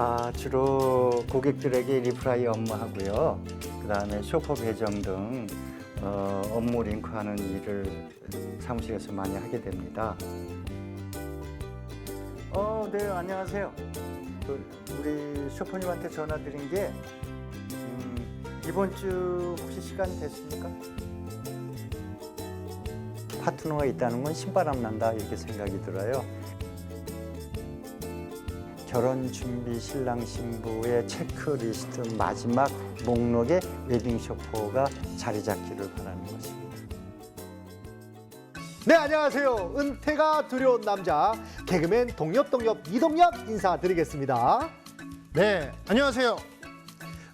아, 주로 고객들에게 리프라이 업무하고요. 그 다음에 쇼퍼 배정 등 어, 업무 링크하는 일을 사무실에서 많이 하게 됩니다. 어, 네, 안녕하세요. 그, 우리 쇼퍼님한테 전화 드린 게 음, 이번 주 혹시 시간 됐습니까? 파트너가 있다는 건 신바람 난다 이렇게 생각이 들어요. 결혼 준비 신랑 신부의 체크리스트 마지막 목록에 웨딩 쇼퍼가 자리 잡기를 바라는 것입니다. 네 안녕하세요 은퇴가 두려운 남자 개그맨 동엽동엽 이동엽 인사드리겠습니다 네, 안녕하세요.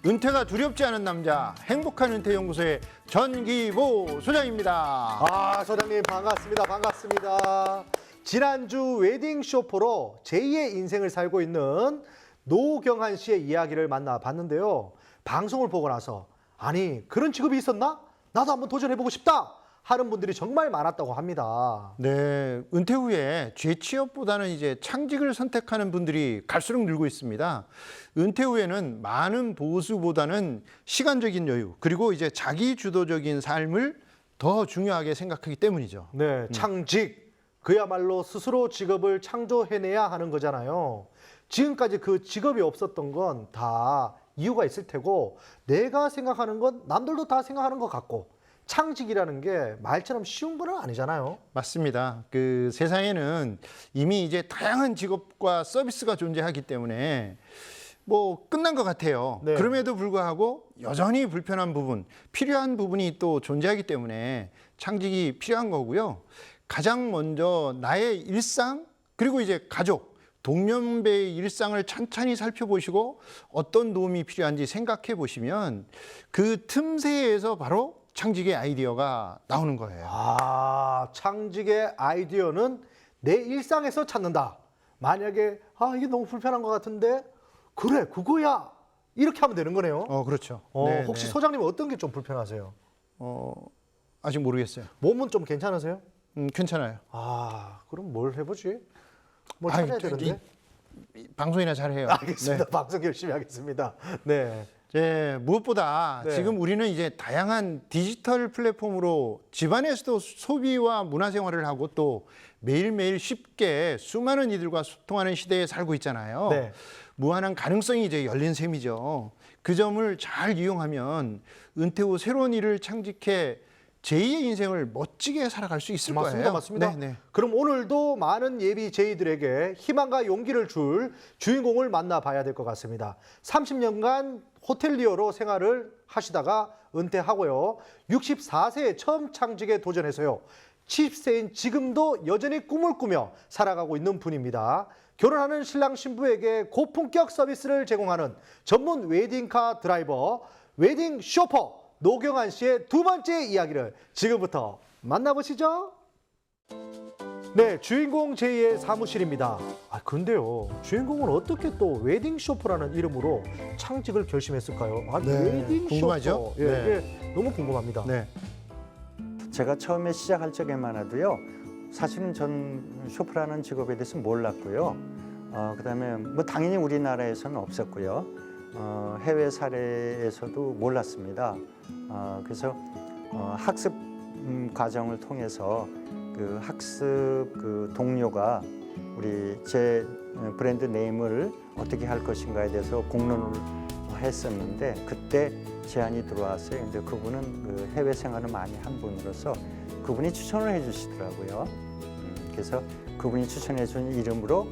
은퇴가 두렵지 않은 남자 행복한 은퇴 연구소의 전기보 소장입니다. 아 소장님 반갑습니다 반갑습니다 지난주 웨딩 쇼퍼로 제2의 인생을 살고 있는 노경한 씨의 이야기를 만나봤는데요 방송을 보고 나서 아니 그런 직업이 있었나 나도 한번 도전해보고 싶다 하는 분들이 정말 많았다고 합니다 네, 은퇴 후에 재취업보다는 이제 창직을 선택하는 분들이 갈수록 늘고 있습니다. 은퇴 후에는 많은 보수보다는 시간적인 여유 그리고 이제 자기 주도적인 삶을 더 중요하게 생각하기 때문이죠. 네, 창직. 그야말로 스스로 직업을 창조해내야 하는 거잖아요. 지금까지 그 직업이 없었던 건 다 이유가 있을 테고, 내가 생각하는 건 남들도 다 생각하는 것 같고, 창직이라는 게 말처럼 쉬운 건 아니잖아요. 맞습니다. 그 세상에는 이미 이제 다양한 직업과 서비스가 존재하기 때문에 뭐 끝난 것 같아요. 네. 그럼에도 불구하고 여전히 불편한 부분, 필요한 부분이 또 존재하기 때문에 창직이 필요한 거고요. 가장 먼저 나의 일상 그리고 이제 가족, 동년배의 일상을 천천히 살펴보시고 어떤 도움이 필요한지 생각해 보시면 그 틈새에서 바로 창직의 아이디어가 나오는 거예요. 아, 창직의 아이디어는 내 일상에서 찾는다. 만약에, 아, 이게 너무 불편한 것 같은데, 그래, 그거야. 이렇게 하면 되는 거네요. 어, 그렇죠. 어, 네, 혹시 네. 소장님은 어떤 게 좀 불편하세요? 어, 아직 모르겠어요. 몸은 좀 괜찮으세요? 음, 괜찮아요. 아, 그럼 뭘 해보지? 뭘 찾아야 저, 되는데? 이 방송이나 잘해요. 알겠습니다. 방송 열심히 하겠습니다. 네. 네, 무엇보다 네. 지금 우리는 이제 다양한 디지털 플랫폼으로 집안에서도 소비와 문화 생활을 하고 또 매일매일 쉽게 수많은 이들과 소통하는 시대에 살고 있잖아요. 네. 무한한 가능성이 이제 열린 셈이죠. 그 점을 잘 이용하면 은퇴 후 새로운 일을 창직해 제2의 인생을 멋지게 살아갈 수 있을 맞습니다. 거예요. 맞습니다. 네, 네. 그럼 오늘도 많은 예비 제이들에게 희망과 용기를 줄 주인공을 만나봐야 될 것 같습니다. 30년간 호텔리어로 생활을 하시다가 은퇴하고요. 64세에 처음 창직에 도전해서요. 70세인 지금도 여전히 꿈을 꾸며 살아가고 있는 분입니다. 결혼하는 신랑 신부에게 고품격 서비스를 제공하는 전문 웨딩카 드라이버, 웨딩 쇼퍼 노경환 씨의 두 번째 이야기를 지금부터 만나보시죠. 네, 주인공 제2의 사무실입니다. 아, 근데요, 주인공은 어떻게 또 웨딩 쇼퍼라는 이름으로 창직을 결심했을까요? 아, 네, 웨딩 궁금하죠? 쇼퍼. 예, 네. 이게 너무 궁금합니다. 네. 제가 처음에 시작할 적에만 해도요. 사실은 전 쇼프라는 직업에 대해서 몰랐고요. 어, 그 다음에 뭐 당연히 우리나라에서는 없었고요. 어, 해외 사례에서도 몰랐습니다. 어, 그래서 어, 학습 음, 과정을 통해서 그 학습 그 동료가 우리 제 브랜드 네임을 어떻게 할 것인가에 대해서 공론을 했었는데 그때 제안이 들어왔어요. 근데 그분은 그 해외 생활을 많이 한 분으로서 그분이 추천을 해주시더라고요. 음, 그래서 그분이 추천해준 이름으로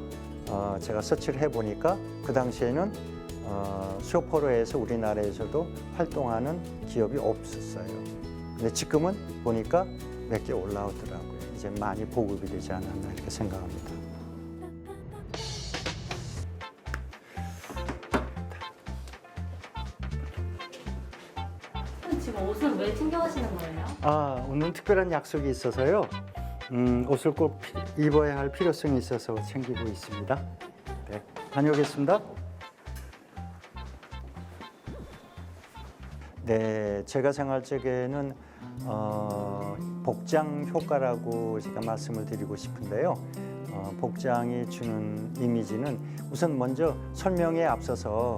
어, 제가 서치를 해보니까 그 당시에는 어, 해서 우리나라에서도 활동하는 기업이 없었어요. 근데 지금은 보니까 몇 개 올라오더라고요. 이제 많이 보급이 되지 않았나 이렇게 생각합니다. 지금 옷은 왜 챙겨가시는 거예요? 아, 오늘 특별한 약속이 있어서요. 음, 옷을 꼭 피- 입어야 할 필요성이 있어서 챙기고 있습니다. 네, 다녀오겠습니다. 네, 제가 생활 적에는 어, 복장 효과라고 제가 말씀을 드리고 싶은데요. 어, 어, 복장이 주는 이미지는 우선 먼저 설명에 앞서서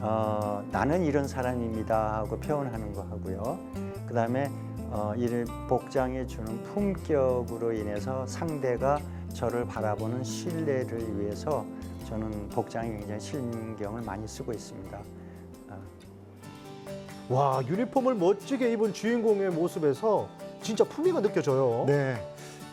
어, 나는 이런 사람입니다 하고 표현하는 거 하고요. 그 다음에 어, 이 복장이 주는 품격으로 인해서 상대가 저를 바라보는 신뢰를 위해서 저는 복장에 굉장히 신경을 많이 쓰고 있습니다. 와 유니폼을 멋지게 입은 주인공의 모습에서 진짜 품위가 느껴져요. 네.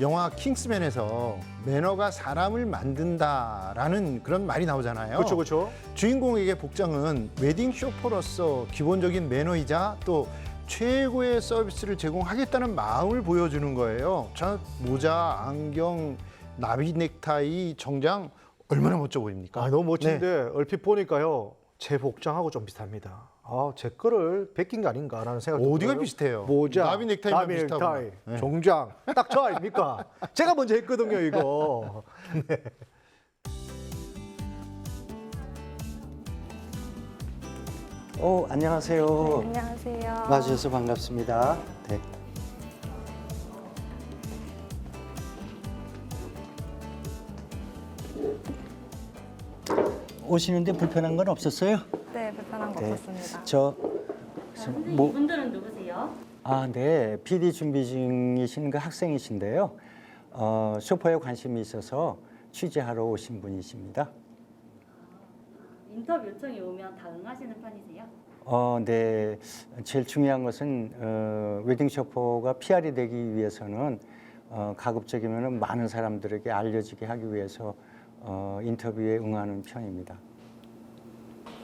영화 킹스맨에서 매너가 사람을 만든다라는 그런 말이 나오잖아요. 그렇죠, 그렇죠. 주인공에게 복장은 웨딩 쇼퍼로서 기본적인 매너이자 또 최고의 서비스를 제공하겠다는 마음을 보여주는 거예요. 저 모자, 안경, 나비 넥타이, 정장 얼마나 멋져 보입니까? 아 너무 멋진데 네. 얼핏 보니까요 제 복장하고 좀 비슷합니다. 아 제 거를 베낀 게 아닌가라는 생각도 어디가 들어요. 비슷해요? 모자, 나비 넥타이만 나비 비슷하구나. 넥타이, 네. 정장 딱 저 아닙니까? 제가 먼저 했거든요 이거. 오 안녕하세요. 네, 안녕하세요. 와주셔서 반갑습니다. 네. 오시는데 불편한 건 없었어요? 네, 불편한 거 네. 없었습니다. 저, 저 선생님, 뭐, 이분들은 누구세요? 아, 네. PD 준비 중이신 그 학생이신데요. 어, 쇼퍼에 관심이 있어서 취재하러 오신 분이십니다. 인터뷰 요청이 오면 다 응하시는 편이세요? 어, 네. 제일 중요한 것은 어, 웨딩 쇼퍼가 PR이 되기 위해서는 어, 가급적이면 많은 사람들에게 알려지게 하기 위해서 어, 인터뷰에 응하는 편입니다.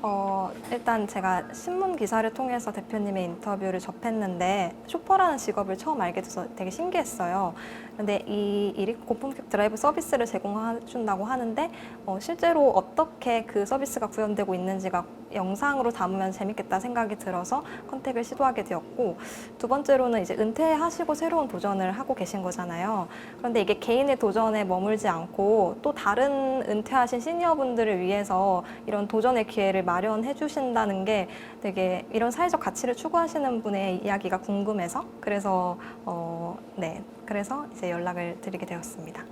어, 일단 제가 신문 기사를 통해서 대표님의 인터뷰를 접했는데 쇼퍼라는 직업을 처음 알게 돼서 되게 신기했어요. 근데 이 일이 고품격 드라이브 서비스를 제공해준다고 하는데 어, 실제로 어떻게 그 서비스가 구현되고 있는지가 영상으로 담으면 재밌겠다 생각이 들어서 컨택을 시도하게 되었고 두 번째로는 이제 은퇴하시고 새로운 도전을 하고 계신 거잖아요. 그런데 이게 개인의 도전에 머물지 않고 또 다른 은퇴하신 시니어분들을 위해서 이런 도전의 기회를 마련해 주신다는 게 되게 이런 사회적 가치를 추구하시는 분의 이야기가 궁금해서 그래서 어, 네 그래서 이제 연락을 드리게 되었습니다.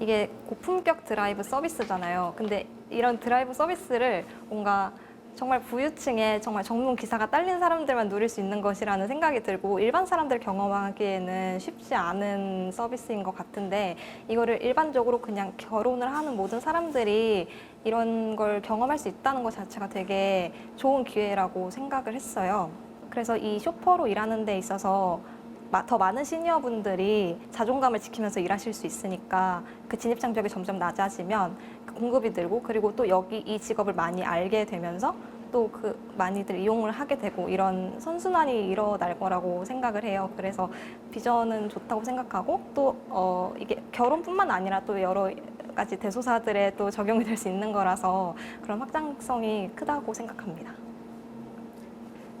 이게 고품격 드라이브 서비스잖아요. 근데 이런 드라이브 서비스를 뭔가 정말 부유층에 정말 전문 기사가 딸린 사람들만 누릴 수 있는 것이라는 생각이 들고 일반 사람들 경험하기에는 쉽지 않은 서비스인 것 같은데 이거를 일반적으로 그냥 결혼을 하는 모든 사람들이 이런 걸 경험할 수 있다는 것 자체가 되게 좋은 기회라고 생각을 했어요. 그래서 이 쇼퍼로 일하는 데 있어서 마- 더 많은 시니어분들이 자존감을 지키면서 일하실 수 있으니까 그 진입 장벽이 점점 낮아지면 그 공급이 늘고 그리고 또 여기 이 직업을 많이 알게 되면서 또 그 많이들 이용을 하게 되고 이런 선순환이 일어날 거라고 생각을 해요. 그래서 비전은 좋다고 생각하고 또 어, 이게 결혼뿐만 아니라 또 여러 가지 대소사들에 또 적용이 될 수 있는 거라서 그런 확장성이 크다고 생각합니다.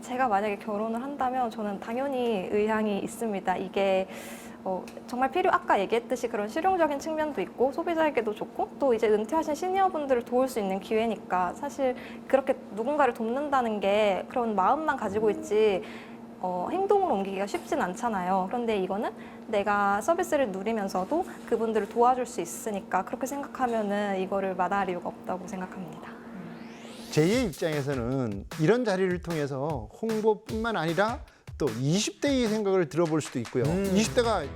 제가 만약에 결혼을 한다면 저는 당연히 의향이 있습니다. 이게 어, 정말 필요 아까 얘기했듯이 그런 실용적인 측면도 있고 소비자에게도 좋고 또 이제 은퇴하신 시니어분들을 도울 수 있는 기회니까 사실 그렇게 누군가를 돕는다는 게 그런 마음만 가지고 있지 어, 행동으로 옮기기가 쉽진 않잖아요. 그런데 이거는 내가 서비스를 누리면서도 그분들을 도와줄 수 있으니까 그렇게 생각하면은 이거를 마다할 이유가 없다고 생각합니다. 제2의 입장에서는 이런 자리를 통해서 홍보뿐만 아니라 또 20대의 생각을 들어볼 수도 있고요. 음. 20대가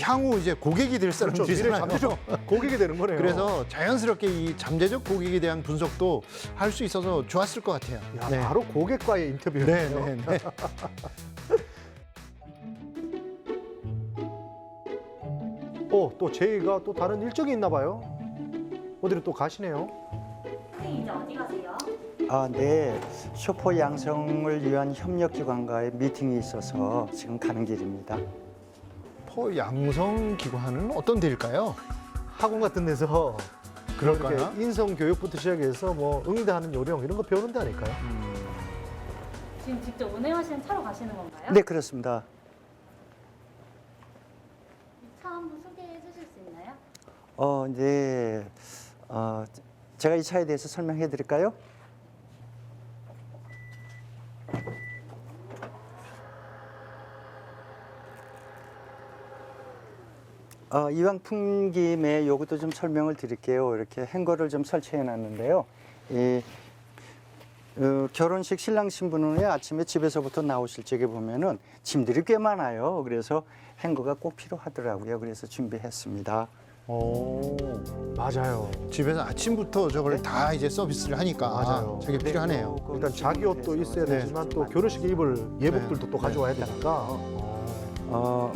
향후 이제 고객이 될 그렇죠. 사람들이잖아요. 잠재적 고객이 되는 거네요. 그래서 자연스럽게 이 잠재적 고객에 대한 분석도 할 수 있어서 좋았을 것 같아요. 야, 네. 바로 고객과의 인터뷰였네요. 네, 네, 네. 어, 또 제이가 또 다른 일정이 있나 봐요. 어디로 또 가시네요. 선생님 이제 어디 가세요? 아, 네. 쇼퍼 양성을 위한 협력 기관과의 미팅이 있어서 지금 가는 길입니다. 포 양성 기관은 어떤 데일까요? 학원 같은 데서 그럴까요? 이렇게 인성 교육부터 시작해서 뭐 응대하는 요령 이런 거 배우는 데 아닐까요? 지금 직접 운행하시는 차로 가시는 건가요? 네, 그렇습니다. 이 차 한번 소개해 주실 수 있나요? 어, 네. 어, 제가 이 차에 대해서 설명해 드릴까요? 어, 이왕 푼 김에 요것도 좀 설명을 드릴게요. 이렇게 행거를 좀 설치해 놨는데요. 이 어, 결혼식 신랑 신부는 아침에 집에서부터 나오실 적에 보면은 짐들이 꽤 많아요. 그래서 행거가 꼭 필요하더라고요. 그래서 준비했습니다. 오, 맞아요. 집에서 아침부터 저걸 다 이제 서비스를 하니까 맞아요. 저게 필요하네요. 일단 자기 옷도 있어야 네. 되지만 또 결혼식에 입을 예복들도 또 네. 가져와야 되니까. 어,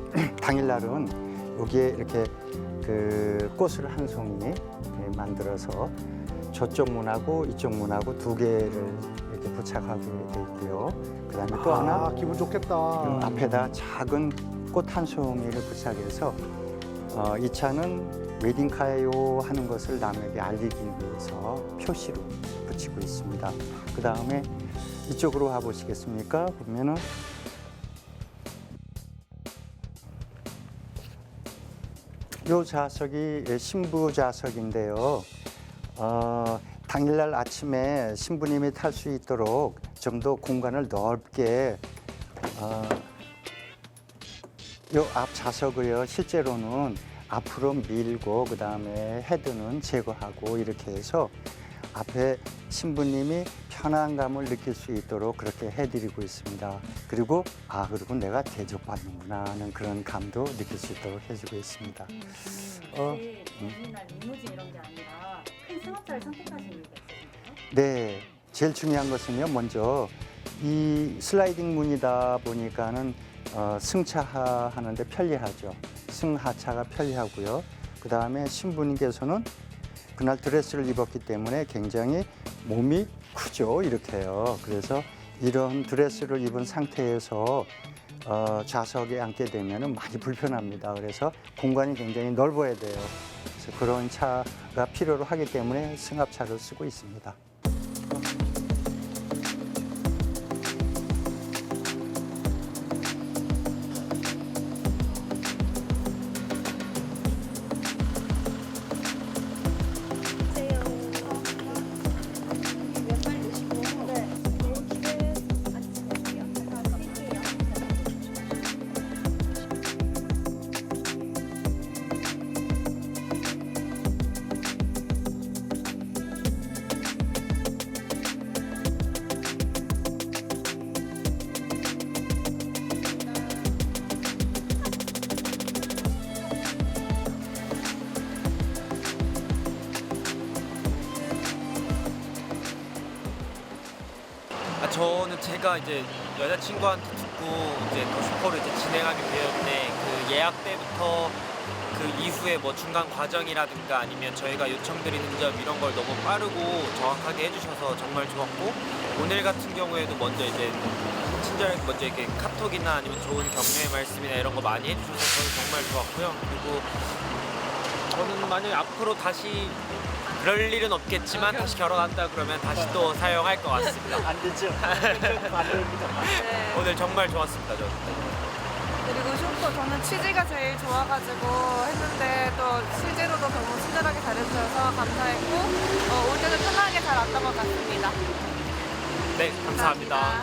당일날은 여기에 이렇게 그 꽃을 한 송이 이렇게 만들어서 저쪽 문하고 이쪽 문하고 두 개를 이렇게 부착하게 돼 있고요. 그다음에 또 아, 하나 기분 좋겠다. 그 앞에다 작은 꽃 한 송이를 부착해서 어, 이 차는 웨딩카예요 하는 것을 남에게 알리기 위해서 표시로 붙이고 있습니다. 그 다음에 이쪽으로 와 보시겠습니까? 보면은 요 좌석이 신부 좌석인데요. 어, 당일날 아침에 신부님이 탈 수 있도록 좀 더 공간을 넓게 어, 요앞 좌석을요 실제로는 앞으로 밀고 그 다음에 헤드는 제거하고 이렇게 해서 앞에 신부님이 편안감을 느낄 수 있도록 그렇게 해드리고 있습니다. 그리고 아 그리고 내가 대접받는구나 하는 그런 감도 느낄 수 있도록 해주고 있습니다. 어, 혹시 옛날 리무진 이런 게 아니라 큰 승합차를 선택하신 이유가 있으신가요? 네, 제일 중요한 것은요. 먼저 이 슬라이딩 문이다 보니까는 어, 승차 하는데 편리하죠. 승하차가 편리하고요. 그 다음에 신부님께서는 그날 드레스를 입었기 때문에 굉장히 몸이 크죠. 이렇게요. 그래서 이런 드레스를 입은 상태에서 어, 좌석에 앉게 되면 많이 불편합니다. 그래서 공간이 굉장히 넓어야 돼요. 그래서 그런 차가 필요로 하기 때문에 승합차를 쓰고 있습니다. 저는 제가 이제 여자친구한테 듣고 이제 더 슈퍼를 이제 진행하게 되었는데 그 예약 때부터 그 이후에 뭐 중간 과정이라든가 아니면 저희가 요청드리는 점 이런 걸 너무 빠르고 정확하게 해주셔서 정말 좋았고 오늘 같은 경우에도 먼저 이제 친절하게 먼저 이렇게 카톡이나 아니면 좋은 격려의 말씀이나 이런 거 많이 해주셔서 저는 정말 좋았고요. 그리고 저는 만약 앞으로 다시 그럴 일은 없겠지만 다시 결혼한다 그러면 다시 또 사용할 것 같습니다. 안 되죠? 오늘 정말 좋았습니다. 저는. 그리고 슈퍼 저는 취지가 제일 좋아가지고 했는데 또 실제로도 너무 친절하게 잘해주셔서 감사했고 어, 올 때도 편하게 잘 왔던 것 같습니다. 네, 감사합니다.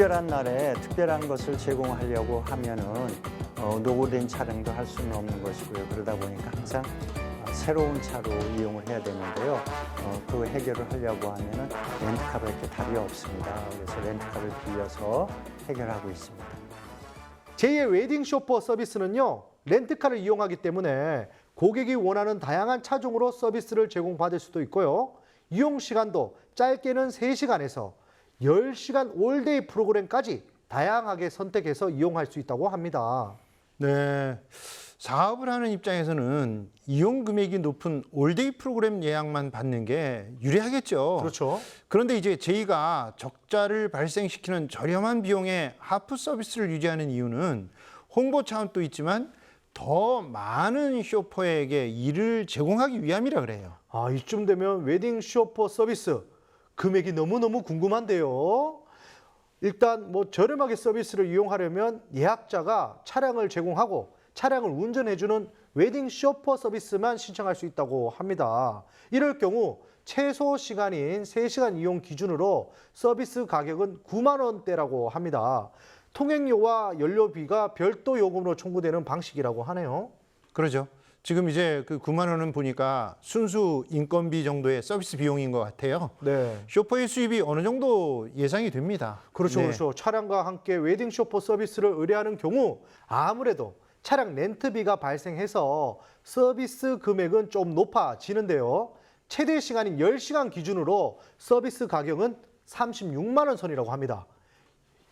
특별한 날에 특별한 것을 제공하려고 하면은 어, 노후된 차량도 할 수는 없는 것이고요. 그러다 보니까 항상 어, 새로운 차로 이용을 해야 되는데요. 어, 그 해결을 하려고 하면은 렌트카밖에 답이 없습니다. 그래서 렌트카를 빌려서 해결하고 있습니다. 제2의 웨딩 쇼퍼 서비스는요, 렌트카를 이용하기 때문에 고객이 원하는 다양한 차종으로 서비스를 제공받을 수도 있고요. 이용 시간도 짧게는 3시간에서 10시간 올데이 프로그램까지 다양하게 선택해서 이용할 수 있다고 합니다. 네. 사업을 하는 입장에서는 이용 금액이 높은 올데이 프로그램 예약만 받는 게 유리하겠죠. 그렇죠. 그런데 이제 저희가 적자를 발생시키는 저렴한 비용의 하프 서비스를 유지하는 이유는 홍보 차원도 있지만 더 많은 쇼퍼에게 일을 제공하기 위함이라 그래요. 아, 이쯤 되면 웨딩 쇼퍼 서비스 금액이 너무너무 궁금한데요. 일단 뭐 저렴하게 서비스를 이용하려면 예약자가 차량을 제공하고 차량을 운전해주는 웨딩 쇼퍼 서비스만 신청할 수 있다고 합니다. 이럴 경우 최소 시간인 3시간 이용 기준으로 서비스 가격은 9만 원대라고 합니다. 통행료와 연료비가 별도 요금으로 청구되는 방식이라고 하네요. 그러죠. 지금 이제 그 9만 원은 보니까 순수 인건비 정도의 서비스 비용인 것 같아요. 네. 쇼퍼의 수입이 어느 정도 예상이 됩니다. 그렇죠, 네. 그렇죠. 차량과 함께 웨딩 쇼퍼 서비스를 의뢰하는 경우 아무래도 차량 렌트비가 발생해서 서비스 금액은 좀 높아지는데요. 최대 시간인 10시간 기준으로 서비스 가격은 36만 원 선이라고 합니다.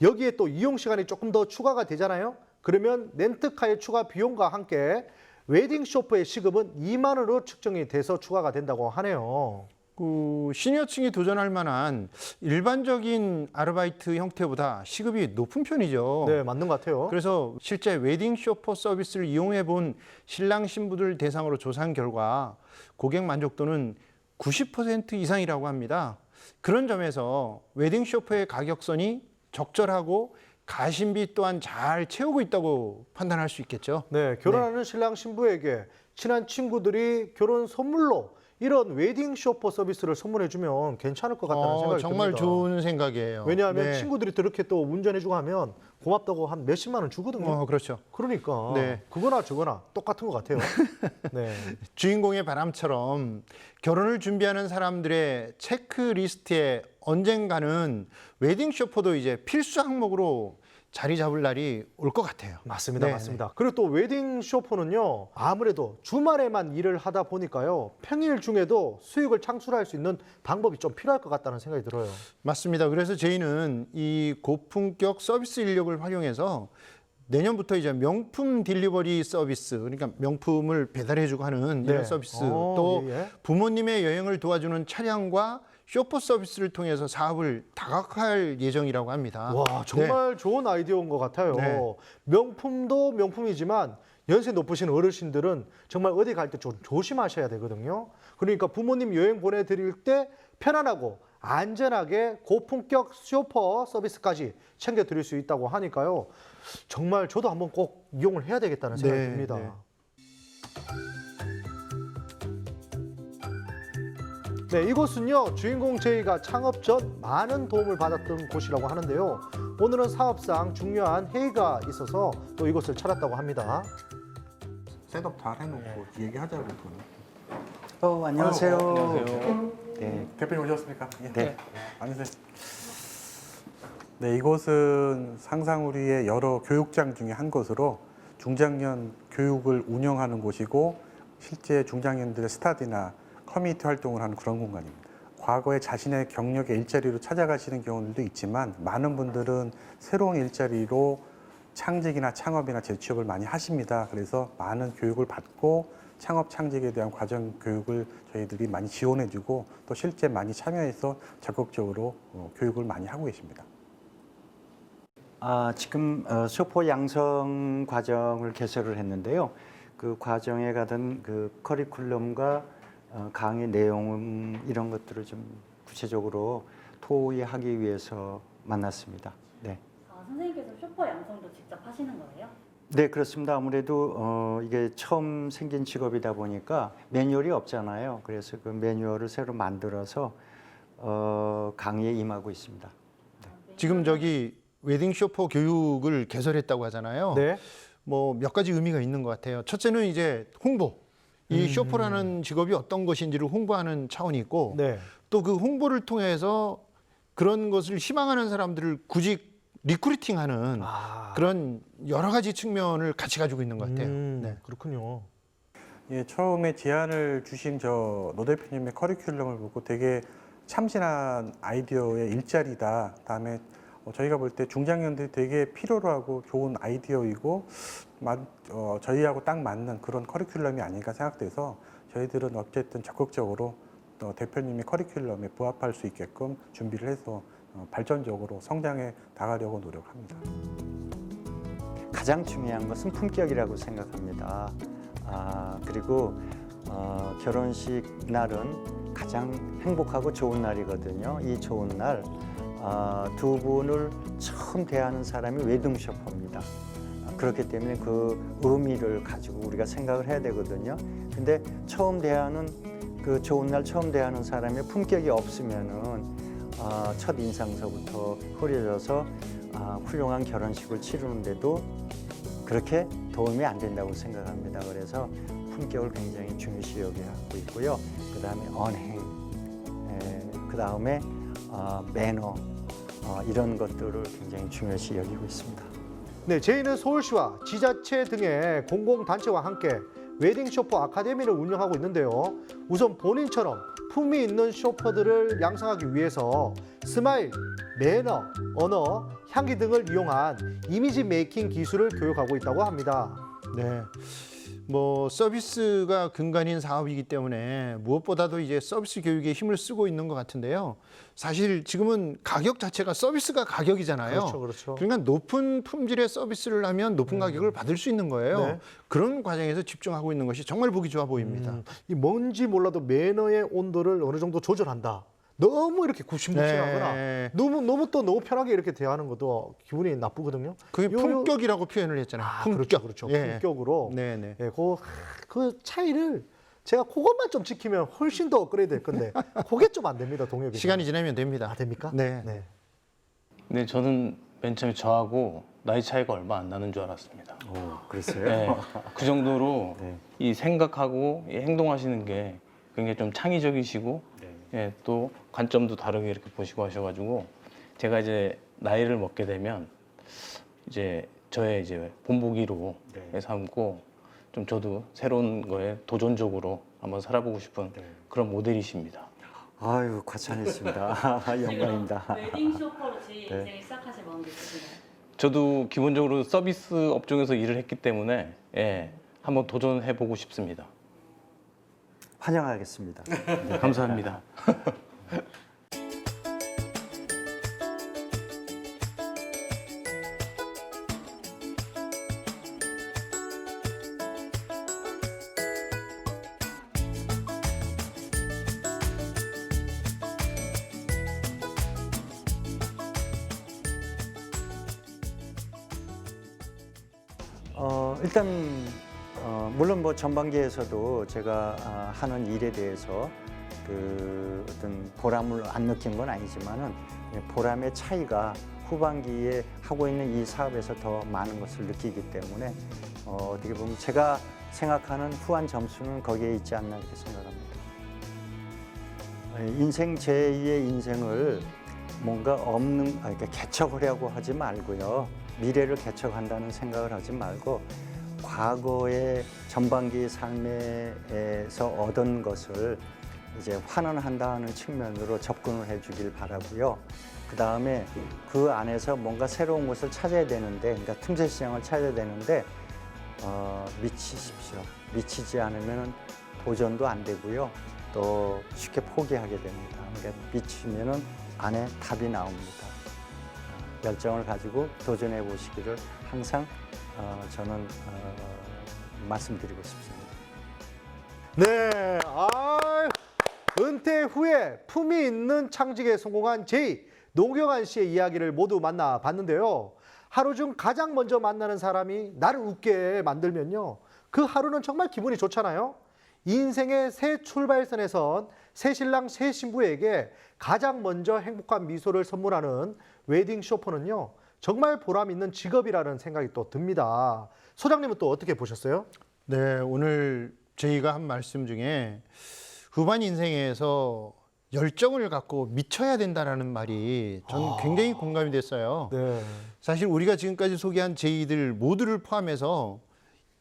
여기에 또 이용 시간이 조금 더 추가가 되잖아요. 그러면 렌트카의 추가 비용과 함께 웨딩 쇼퍼의 시급은 2만 원으로 측정이 돼서 추가가 된다고 하네요. 그 시니어층이 도전할 만한 일반적인 아르바이트 형태보다 시급이 높은 편이죠. 네, 맞는 것 같아요. 그래서 실제 웨딩 쇼퍼 서비스를 이용해 본 신랑 신부들 대상으로 조사한 결과 고객 만족도는 90% 이상이라고 합니다. 그런 점에서 웨딩 쇼퍼의 가격선이 적절하고 가심비 또한 잘 채우고 있다고 판단할 수 있겠죠. 네, 결혼하는 신랑 신부에게 친한 친구들이 결혼 선물로 이런 웨딩 쇼퍼 서비스를 선물해주면 괜찮을 것 같다는 어, 생각이 정말 듭니다. 좋은 생각이에요. 왜냐하면 네. 친구들이 그렇게 또 운전해주고 하면 고맙다고 한 몇십만 원 주거든요. 어, 그렇죠. 그러니까 네. 그거나 저거나 똑같은 것 같아요. 네. 주인공의 바람처럼 결혼을 준비하는 사람들의 체크리스트에 언젠가는 웨딩 쇼퍼도 이제 필수 항목으로 자리 잡을 날이 올 것 같아요. 맞습니다, 네, 맞습니다. 그리고 또 웨딩 쇼퍼는요, 아무래도 주말에만 일을 하다 보니까요, 평일 중에도 수익을 창출할 수 있는 방법이 좀 필요할 것 같다는 생각이 들어요. 맞습니다. 그래서 저희는 이 고품격 서비스 인력을 활용해서 내년부터 이제 명품 딜리버리 서비스, 그러니까 명품을 배달해주고 하는 네. 이런 서비스, 어, 또 예, 예. 부모님의 여행을 도와주는 차량과 쇼퍼 서비스를 통해서 사업을 다각화할 예정이라고 합니다. 와 정말 좋은 아이디어인 것 같아요. 네. 명품도 명품이지만 연세 높으신 어르신들은 정말 어디 갈 때 좀 조심하셔야 되거든요. 그러니까 부모님 여행 보내드릴 때 편안하고 안전하게 고품격 쇼퍼 서비스까지 챙겨드릴 수 있다고 하니까요. 정말 저도 한번 꼭 이용을 해야 되겠다는 생각이 네, 듭니다. 네. 네, 이곳은요 주인공 제이가 창업 전 많은 도움을 받았던 곳이라고 하는데요. 오늘은 사업상 중요한 회의가 있어서 또 이곳을 찾았다고 합니다. 셋업 잘 해놓고 얘기하자고 돈. 어, 안녕하세요. 안녕하세요. 네. 대표님 오셨습니까? 예. 네. 앉으세요. 네, 이곳은 상상우리의 여러 교육장 중에 한 곳으로 중장년 교육을 운영하는 곳이고 실제 중장년들의 스타디나 커뮤니티 활동을 하는 그런 공간입니다. 과거에 자신의 경력의 일자리로 찾아가시는 경우들도 있지만 많은 분들은 새로운 일자리로 창직이나 창업이나 재취업을 많이 하십니다. 그래서 많은 교육을 받고 창업 창직에 대한 과정 교육을 저희들이 많이 지원해주고 또 실제 많이 참여해서 적극적으로 어, 교육을 많이 하고 계십니다. 아, 지금 어, 쇼퍼 양성 과정을 개설을 했는데요. 그 과정에 가던 그 커리큘럼과 어, 강의 내용 이런 것들을 좀 구체적으로 토의하기 위해서 만났습니다. 네. 아, 선생님께서 쇼퍼 양성도 직접 하시는 거예요? 네, 그렇습니다. 아무래도 어, 이게 처음 생긴 직업이다 보니까 매뉴얼이 없잖아요. 그래서 그 매뉴얼을 새로 만들어서 어, 강의에 임하고 있습니다. 지금 저기 웨딩 쇼퍼 교육을 개설했다고 하잖아요. 네. 뭐 몇 가지 의미가 있는 것 같아요. 첫째는 이제 홍보. 이 음. 쇼퍼라는 직업이 어떤 것인지를 홍보하는 차원이 있고 네. 또 그 홍보를 통해서 그런 것을 희망하는 사람들을 구직 리크루팅하는 아, 그런 여러 가지 측면을 같이 가지고 있는 것 같아요. 음, 네. 그렇군요. 예, 처음에 제안을 주신 저 노 대표님의 커리큘럼을 보고 되게 참신한 아이디어의 일자리다. 다음에 어, 저희가 볼 때 중장년들이 되게 필요로 하고 좋은 아이디어이고 마- 어, 저희하고 딱 맞는 그런 커리큘럼이 아닌가 생각돼서 저희들은 어쨌든 적극적으로 어, 대표님의 커리큘럼에 부합할 수 있게끔 준비를 해서 어, 발전적으로 성장해 나가려고 노력합니다. 가장 중요한 것은 품격이라고 생각합니다. 아, 그리고 어, 결혼식 날은 가장 행복하고 좋은 날이거든요. 이 좋은 날, 아, 두 분을 처음 대하는 사람이 웨딩쇼퍼입니다. 아, 그렇기 때문에 그 의미를 가지고 우리가 생각을 해야 되거든요. 근데 처음 대하는 그그 좋은 날 처음 대하는 사람의 품격이 없으면은 아, 첫 인상서부터 흐려져서 아, 훌륭한 결혼식을 치르는데도 그렇게 도움이 안 된다고 생각합니다. 그래서 품격을 굉장히 중요시 여기고 있고요. 그 다음에 언행, 그 다음에 어, 매너 어, 이런 것들을 굉장히 중요시 여기고 있습니다. 네, 제이는 서울시와 지자체 등의 공공단체와 함께 웨딩 쇼퍼 아카데미를 운영하고 있는데요. 우선 본인처럼 품위 있는 쇼퍼들을 양성하기 위해서 스마일, 매너, 언어, 향기 등을 이용한 이미지 메이킹 기술을 교육하고 있다고 합니다. 네. 뭐 서비스가 근간인 사업이기 때문에 무엇보다도 이제 서비스 교육에 힘을 쓰고 있는 것 같은데요. 사실 지금은 가격 자체가 서비스가 가격이잖아요. 그렇죠, 그렇죠. 그러니까 높은 품질의 서비스를 하면 높은 가격을 받을 수 있는 거예요. 네. 그런 과정에서 집중하고 있는 것이 정말 보기 좋아 보입니다. 음, 이 뭔지 몰라도 매너의 온도를 어느 정도 조절한다. 너무 이렇게 굽신굽신하거나 네. 너무 너무 또 너무 편하게 이렇게 대하는 것도 기분이 나쁘거든요. 그게 요- 요- 품격이라고 표현을 했잖아요. 아, 품격. 그렇죠, 그렇죠. 예. 품격으로. 네, 네. 예, 그, 그 차이를 제가 그것만 좀 지키면 훨씬 더 업그레이드 될 건데 그게 좀 안 됩니다, 동엽이. 시간이 지나면 됩니다. 아, 됩니까? 네. 네. 근데 저는 맨 처음에 저하고 나이 차이가 얼마 안 나는 줄 알았습니다. 오, 그랬어요? 네, 그 정도로 네. 이 생각하고 이 행동하시는 게 굉장히 좀 창의적이시고 네. 예, 또 관점도 다르게 이렇게 보시고 하셔가지고 제가 이제 나이를 먹게 되면 이제 저의 이제 본보기로 네. 삼고 좀 저도 새로운 거에 도전적으로 한번 살아보고 싶은 네. 그런 모델이십니다. 아유 과찬했습니다. 영광입니다. 웨딩 쇼퍼로 제 네. 인생을 시작하실 마음도 있으신가요? 저도 기본적으로 서비스 업종에서 일을 했기 때문에 예, 한번 도전해 보고 싶습니다. 환영하겠습니다. 감사합니다. 어, 일단 어, 물론 뭐 전반기에서도 제가 아, 하는 일에 대해서 그 어떤 보람을 안 느낀 건 아니지만은 예, 보람의 차이가 후반기에 하고 있는 이 사업에서 더 많은 것을 느끼기 때문에 어, 어떻게 보면 제가 생각하는 후한 점수는 거기에 있지 않나 이렇게 생각합니다. 예, 인생 제2의 인생을 뭔가 없는 아, 그러니까 개척하려고 하지 말고요. 미래를 개척한다는 생각을 하지 말고 과거의 전반기 삶에서 얻은 것을 이제 환원한다는 측면으로 접근을 해주길 바라고요. 그 다음에 그 안에서 뭔가 새로운 것을 찾아야 되는데, 그러니까 틈새 시장을 찾아야 되는데 어, 미치십시오. 미치지 않으면 도전도 안 되고요. 또 쉽게 포기하게 됩니다. 그러니까 미치면은 안에 답이 나옵니다. 어, 열정을 가지고 도전해 보시기를 항상 어, 저는 어, 말씀드리고 싶습니다. 네. 아, 은퇴 후에 품위 있는 창직에 성공한 제이 노경환 씨의 이야기를 모두 만나봤는데요. 하루 중 가장 먼저 만나는 사람이 나를 웃게 만들면요. 그 하루는 정말 기분이 좋잖아요. 인생의 새 출발선에선 새 신랑 새 신부에게 가장 먼저 행복한 미소를 선물하는 웨딩 쇼퍼는요. 정말 보람 있는 직업이라는 생각이 또 듭니다. 소장님은 또 어떻게 보셨어요? 네, 오늘 저희가 한 말씀 중에 후반 인생에서 열정을 갖고 미쳐야 된다라는 말이 저는 굉장히 공감이 됐어요. 네. 사실 우리가 지금까지 소개한 제이들 모두를 포함해서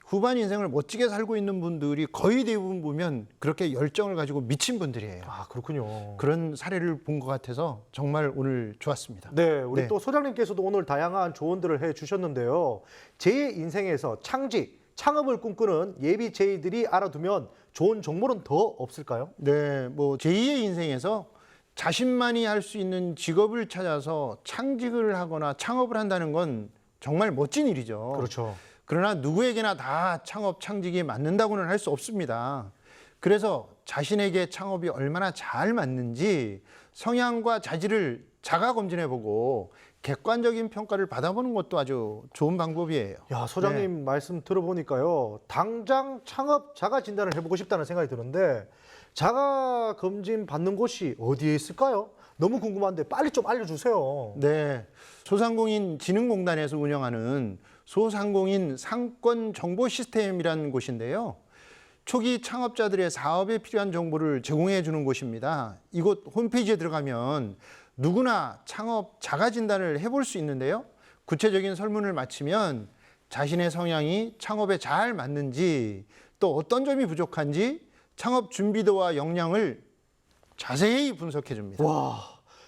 후반 인생을 멋지게 살고 있는 분들이 거의 대부분 보면 그렇게 열정을 가지고 미친 분들이에요. 아, 그렇군요. 그런 사례를 본 것 같아서 정말 오늘 좋았습니다. 네, 우리 네. 또 소장님께서도 오늘 다양한 조언들을 해 주셨는데요. 제 인생에서 창직, 창업을 꿈꾸는 예비 제이들이 알아두면 좋은 정보는 더 없을까요? 네, 뭐 제2의 인생에서 자신만이 할 수 있는 직업을 찾아서 창직을 하거나 창업을 한다는 건 정말 멋진 일이죠. 그렇죠. 그러나 누구에게나 다 창업, 창직이 맞는다고는 할 수 없습니다. 그래서 자신에게 창업이 얼마나 잘 맞는지 성향과 자질을 자가 검진해 보고 객관적인 평가를 받아보는 것도 아주 좋은 방법이에요. 야, 소장님 말씀 들어보니까요. 당장 창업 자가 진단을 해보고 싶다는 생각이 드는데 자가 검진 받는 곳이 어디에 있을까요? 너무 궁금한데 빨리 좀 알려주세요. 네. 소상공인 진흥공단에서 운영하는 소상공인 상권 정보 시스템이라는 곳인데요. 초기 창업자들의 사업에 필요한 정보를 제공해 주는 곳입니다. 이곳 홈페이지에 들어가면 누구나 창업 자가 진단을 해볼 수 있는데요. 구체적인 설문을 마치면 자신의 성향이 창업에 잘 맞는지 또 어떤 점이 부족한지 창업 준비도와 역량을 자세히 분석해 줍니다. 와,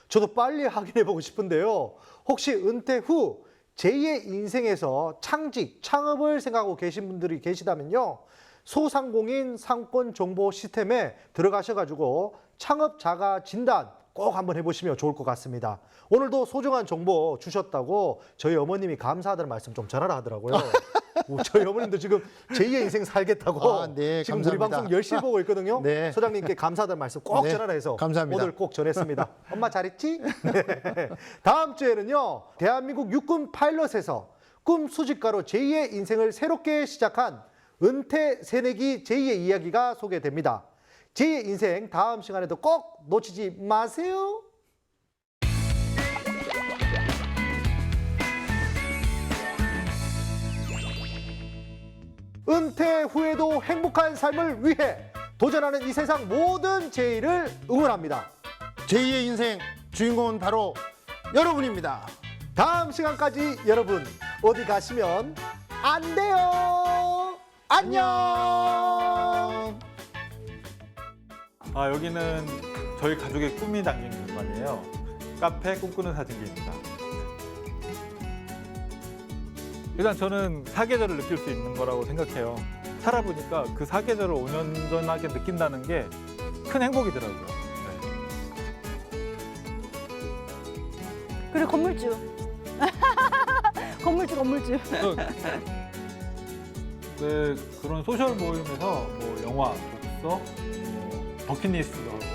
저도 빨리 확인해 보고 싶은데요. 혹시 은퇴 후 제2의 인생에서 창직, 창업을 생각하고 계신 분들이 계시다면요. 소상공인 상권 정보 시스템에 들어가셔가지고 창업 자가 진단 꼭 한번 해보시면 좋을 것 같습니다. 오늘도 소중한 정보 주셨다고 저희 어머님이 감사하다는 말씀 좀 전하라 하더라고요. 오, 저희 어머님도 지금 제2의 인생 살겠다고 아, 네, 지금 우리 감사합니다. 방송 열심히 보고 있거든요. 네. 소장님께 감사하다는 말씀 꼭 네, 전하라 해서 감사합니다. 오늘 꼭 전했습니다. 엄마 잘했지? 네. 다음 주에는요. 대한민국 육군 파일럿에서 꿈 수집가로 제2의 인생을 새롭게 시작한 은퇴 새내기 제2의 이야기가 소개됩니다. 제2의 인생 다음 시간에도 꼭 놓치지 마세요. 은퇴 후에도 행복한 삶을 위해 도전하는 이 세상 모든 제의를 응원합니다. 제2의 인생 주인공은 바로 여러분입니다. 다음 시간까지 여러분 어디 가시면 안 돼요. 안녕. 아, 여기는 저희 가족의 꿈이 담긴 공간이에요. 카페 꿈꾸는 사진기입니다. 일단 저는 사계절을 느낄 수 있는 거라고 생각해요. 살아보니까 그 사계절을 온전하게 느낀다는 게 큰 행복이더라고요. 네. 그리고 건물주. 건물주, 건물주. 그래서 네, 그런 소셜 모임에서 뭐 영화, 독서, 뭐 모임